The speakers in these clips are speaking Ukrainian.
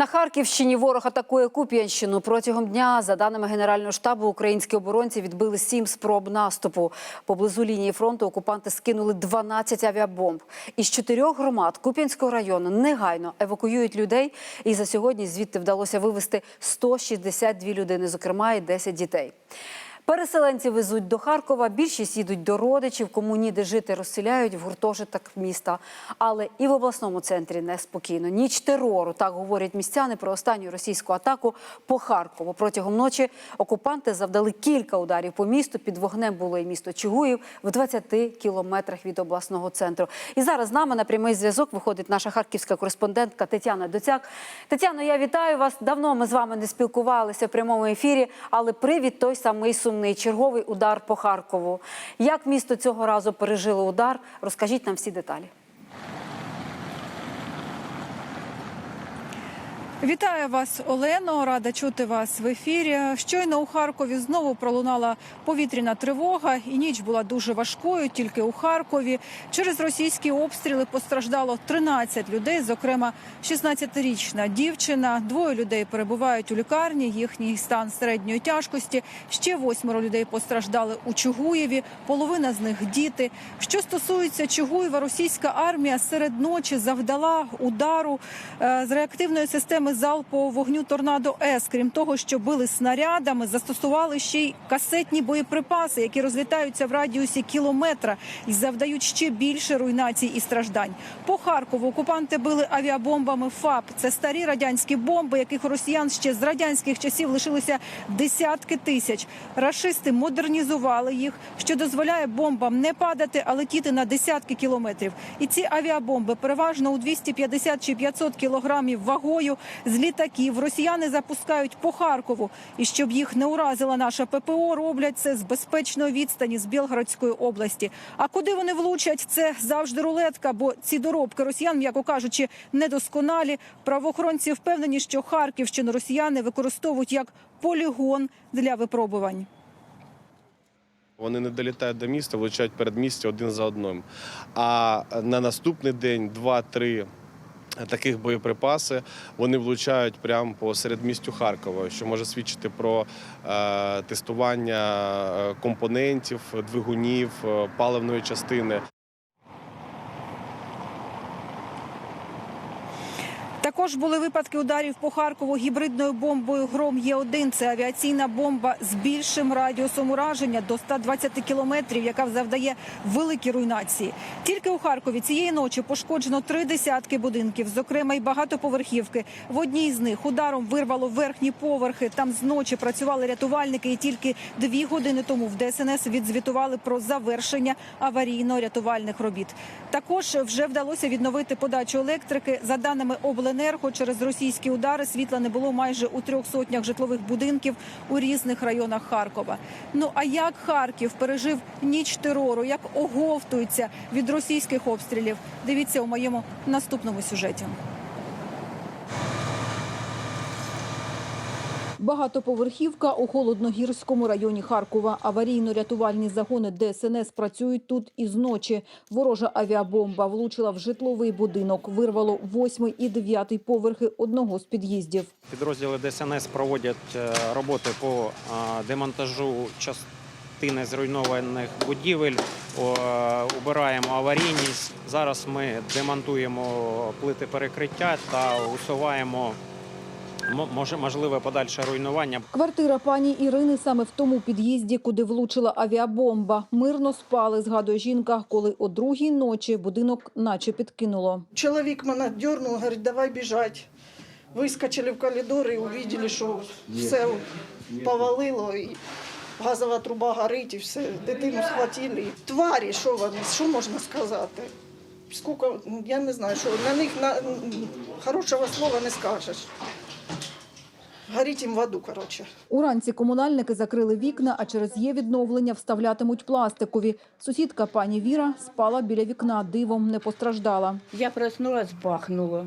На Харківщині ворог атакує Куп'янщину. Протягом дня, за даними Генерального штабу, українські оборонці відбили сім спроб наступу. Поблизу лінії фронту окупанти скинули 12 авіабомб. Із чотирьох громад Куп'янського району негайно евакуюють людей. І за сьогодні звідти вдалося вивезти 162 людини, зокрема і 10 дітей. Переселенці везуть до Харкова, більшість їдуть до родичів, кому ніде жити розселяють в гуртожиток міста. Але і в обласному центрі неспокійно. Ніч терору, так говорять містяни про останню російську атаку по Харкову. Протягом ночі окупанти завдали кілька ударів по місту. Під вогнем було і місто Чугуїв в 20 кілометрах від обласного центру. І зараз з нами на прямий зв'язок виходить наша харківська кореспондентка Тетяна Доцяк. Тетяно, я вітаю вас. Давно ми з вами не спілкувалися в прямому ефірі, але привід той самий сумний черговий удар по Харкову. Як місто цього разу пережило удар? Розкажіть нам всі деталі. Вітаю вас, Олено. Рада чути вас в ефірі. Щойно у Харкові знову пролунала повітряна тривога, і ніч була дуже важкою. Тільки у Харкові через російські обстріли постраждало 13 людей, зокрема 16-річна дівчина. Двоє людей перебувають у лікарні. Їхній стан середньої тяжкості. Ще восьмеро людей постраждали у Чугуєві. Половина з них діти. Що стосується Чугуєва, російська армія серед ночі завдала удару е, з реактивної системи залпового вогню Торнадо С. Крім того, що били снарядами, застосували ще й касетні боєприпаси, які розлітаються в радіусі кілометра і завдають ще більше руйнацій і страждань. По Харкову окупанти били авіабомбами ФАП. Це старі радянські бомби, яких у росіян ще з радянських часів лишилися десятки тисяч. Рашисти модернізували їх, що дозволяє бомбам не падати, а летіти на десятки кілометрів. І ці авіабомби переважно у 250 чи 500 кілограмів вагою з літаків росіяни запускають по Харкову. І щоб їх не уразила наша ППО, роблять це з безпечної відстані з Білгородської області. А куди вони влучать, це завжди рулетка, бо ці доробки росіян, м'яко кажучи, недосконалі. Правоохоронці впевнені, що Харківщину росіяни використовують як полігон для випробувань. Вони не долітають до міста, влучають передмістя один за одним. А на наступний день, два-три таких боєприпаси вони влучають прямо по середмістю Харкова, що може свідчити про е, тестування е, компонентів, двигунів, е, паливної частини. Також були випадки ударів по Харкову гібридною бомбою Гром Є1. Це авіаційна бомба з більшим радіусом ураження до 120 кілометрів, яка завдає великі руйнації. Тільки у Харкові цієї ночі пошкоджено три десятки будинків, зокрема й багатоповерхівки. В одній з них ударом вирвало верхні поверхи. Там зночі працювали рятувальники, і тільки дві години тому в ДСНС відзвітували про завершення аварійно-рятувальних робіт. Також вже вдалося відновити подачу електрики. За даними обленерго, через російські удари світла не було майже у трьох сотнях житлових будинків у різних районах Харкова. Ну а як Харків пережив ніч терору, як оговтується від російських обстрілів? Дивіться у моєму наступному сюжеті. Багатоповерхівка у холодногірському районі Харкова. Аварійно-рятувальні загони ДСНС працюють тут із ночі. Ворожа авіабомба влучила в житловий будинок, вирвало восьмий і дев'ятий поверхи одного з під'їздів. Підрозділи ДСНС проводять е, роботи по е, демонтажу частини зруйнованих будівель, е, убираємо аварійність. Зараз ми демонтуємо плити перекриття та усуваємо мо- може- можливе подальше руйнування. Квартира пані Ірини саме в тому під'їзді, куди влучила авіабомба. Мирно спали, згадує жінка, коли о другій ночі будинок наче підкинуло. Человек меня дернул, говорит, давай бежать. Выскочили в коридор и увидели, що все повалило, і газова труба горить, і все. Дитину схватили. Тварі, що вони, що можна сказати? Скільки, я не знаю, що на них на, хорошого слова не скажеш. Горіть їм в аду, коротше. Уранці комунальники закрили вікна, а через є відновлення вставлятимуть пластикові. Сусідка пані Віра спала біля вікна, дивом не постраждала. Я проснулась, бахнуло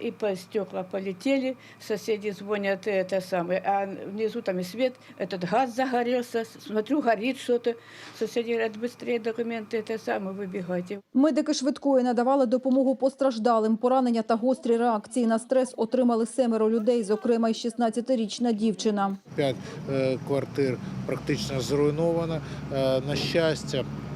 и по стекла полетели, соседи звонят, это самое, а внизу там и свет, этот газ загорелся, смотрю, горит что-то, соседи говорят, быстрее документы, это самое, выбегайте. Медики швидкої надавали допомогу постраждалим. Поранення та гострі реакції на стрес отримали семеро людей, зокрема й 16-річна дівчина. П'ять е, квартир практично зруйновано. Е, На щастя, на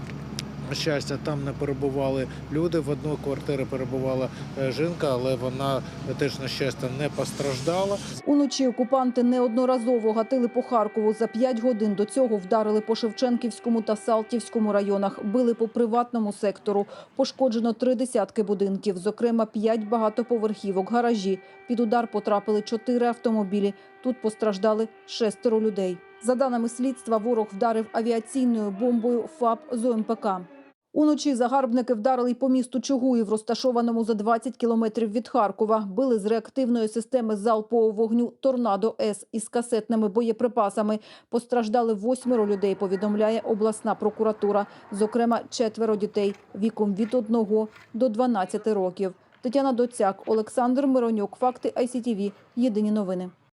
щастя, там не перебували люди. В одній квартирі перебувала е, жінка, але вона теж на щастя не постраждала. Уночі окупанти неодноразово гатили по Харкову. За п'ять годин до цього вдарили по Шевченківському та Салтівському районах. Били по приватному сектору. Пошкоджено три десятки будинків, зокрема п'ять багатоповерхівок, гаражі. Під удар потрапили чотири автомобілі. Тут постраждали шестеро людей. За даними слідства, ворог вдарив авіаційною бомбою ФАП з ОМПК. Уночі загарбники вдарили по місту Чугуїв, розташованому за 20 кілометрів від Харкова. Били з реактивної системи залпового вогню «Торнадо С» із касетними боєприпасами. Постраждали восьмеро людей, повідомляє обласна прокуратура. Зокрема, четверо дітей віком від 1 до 12 років. Тетяна Доцяк, Олександр Миронюк. Факти ICTV. Єдині новини.